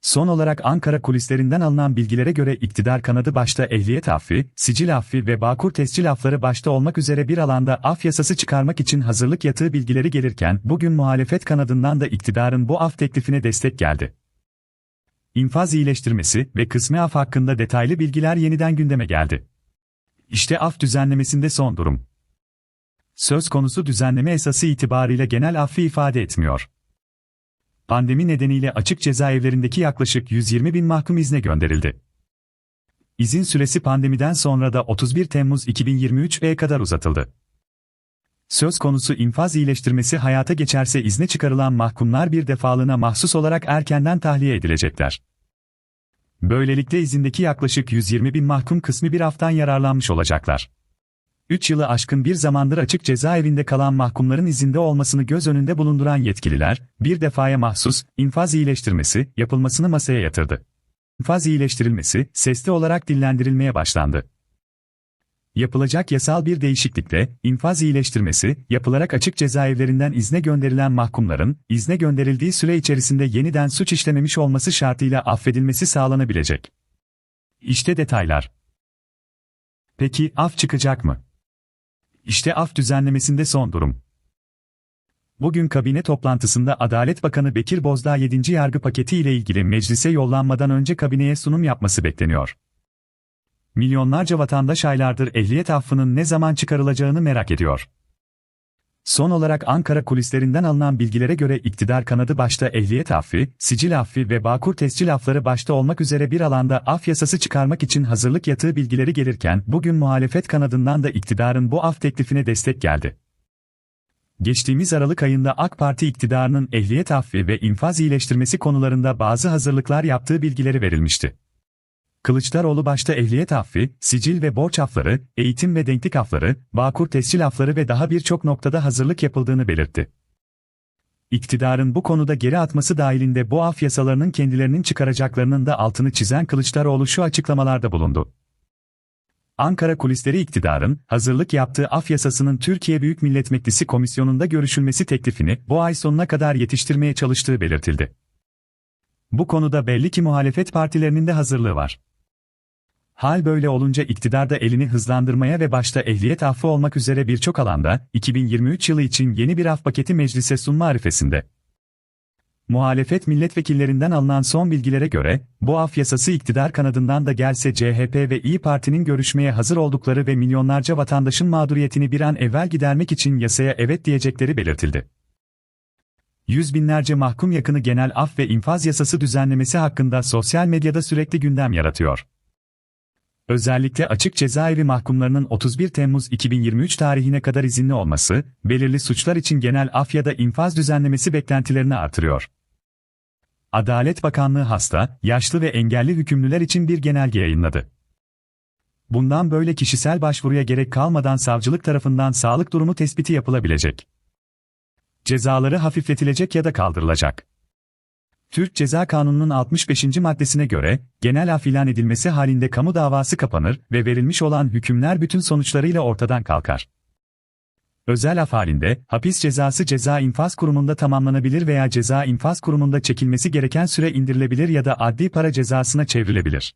Son olarak Ankara kulislerinden alınan bilgilere göre iktidar kanadı başta ehliyet affi, sicil affi ve Bağkur tescil afları başta olmak üzere bir alanda af yasası çıkarmak için hazırlık yattığı bilgileri gelirken bugün muhalefet kanadından da iktidarın bu af teklifine destek geldi. İnfaz iyileştirmesi ve kısmi af hakkında detaylı bilgiler yeniden gündeme geldi. İşte af düzenlemesinde son durum. Söz konusu düzenleme esası itibariyle genel affı ifade etmiyor. Pandemi nedeniyle açık cezaevlerindeki yaklaşık 120 bin mahkum izne gönderildi. İzin süresi pandemiden sonra da 31 Temmuz 2023'e kadar uzatıldı. Söz konusu infaz iyileştirmesi hayata geçerse izne çıkarılan mahkumlar bir defalığına mahsus olarak erkenden tahliye edilecekler. Böylelikle izindeki yaklaşık 120 bin mahkum kısmi bir haftan yararlanmış olacaklar. 3 yılı aşkın bir zamandır açık cezaevinde kalan mahkumların izinde olmasını göz önünde bulunduran yetkililer, bir defaya mahsus, infaz iyileştirmesi, yapılmasını masaya yatırdı. İnfaz iyileştirilmesi, sesli olarak dillendirilmeye başlandı. Yapılacak yasal bir değişiklikle, infaz iyileştirmesi, yapılarak açık cezaevlerinden izne gönderilen mahkumların, izne gönderildiği süre içerisinde yeniden suç işlememiş olması şartıyla affedilmesi sağlanabilecek. İşte detaylar. Peki af çıkacak mı? İşte af düzenlemesinde son durum. Bugün kabine toplantısında Adalet Bakanı Bekir Bozdağ 7. yargı paketi ile ilgili meclise yollanmadan önce kabineye sunum yapması bekleniyor. Milyonlarca vatandaş aylardır ehliyet affının ne zaman çıkarılacağını merak ediyor. Son olarak Ankara kulislerinden alınan bilgilere göre iktidar kanadı başta ehliyet affi, sicil affi ve Bağkur tescil afları başta olmak üzere bir alanda af yasası çıkarmak için hazırlık yattığı bilgileri gelirken bugün muhalefet kanadından da iktidarın bu af teklifine destek geldi. Geçtiğimiz Aralık ayında AK Parti iktidarının ehliyet affi ve infaz iyileştirmesi konularında bazı hazırlıklar yaptığı bilgileri verilmişti. Kılıçdaroğlu başta ehliyet affi, sicil ve borç afları, eğitim ve denklik afları, Bağkur tescil afları ve daha birçok noktada hazırlık yapıldığını belirtti. İktidarın bu konuda geri atması dahilinde bu af yasalarının kendilerinin çıkaracaklarının da altını çizen Kılıçdaroğlu şu açıklamalarda bulundu. Ankara kulisleri iktidarın, hazırlık yaptığı af yasasının Türkiye Büyük Millet Meclisi Komisyonu'nda görüşülmesi teklifini bu ay sonuna kadar yetiştirmeye çalıştığı belirtildi. Bu konuda belli ki muhalefet partilerinin de hazırlığı var. Hal böyle olunca iktidar da elini hızlandırmaya ve başta ehliyet affı olmak üzere birçok alanda, 2023 yılı için yeni bir af paketi meclise sunma arifesinde. Muhalefet milletvekillerinden alınan son bilgilere göre, bu af yasası iktidar kanadından da gelse CHP ve İyi Parti'nin görüşmeye hazır oldukları ve milyonlarca vatandaşın mağduriyetini bir an evvel gidermek için yasaya evet diyecekleri belirtildi. Yüz binlerce mahkum yakını genel af ve infaz yasası düzenlemesi hakkında sosyal medyada sürekli gündem yaratıyor. Özellikle açık cezaevi mahkumlarının 31 Temmuz 2023 tarihine kadar izinli olması, belirli suçlar için genel af ya da infaz düzenlemesi beklentilerini artırıyor. Adalet Bakanlığı hasta, yaşlı ve engelli hükümlüler için bir genelge yayınladı. Bundan böyle kişisel başvuruya gerek kalmadan savcılık tarafından sağlık durumu tespiti yapılabilecek. Cezaları hafifletilecek ya da kaldırılacak. Türk Ceza Kanunu'nun 65. maddesine göre, genel af ilan edilmesi halinde kamu davası kapanır ve verilmiş olan hükümler bütün sonuçlarıyla ortadan kalkar. Özel af halinde, hapis cezası ceza infaz kurumunda tamamlanabilir veya ceza infaz kurumunda çekilmesi gereken süre indirilebilir ya da adli para cezasına çevrilebilir.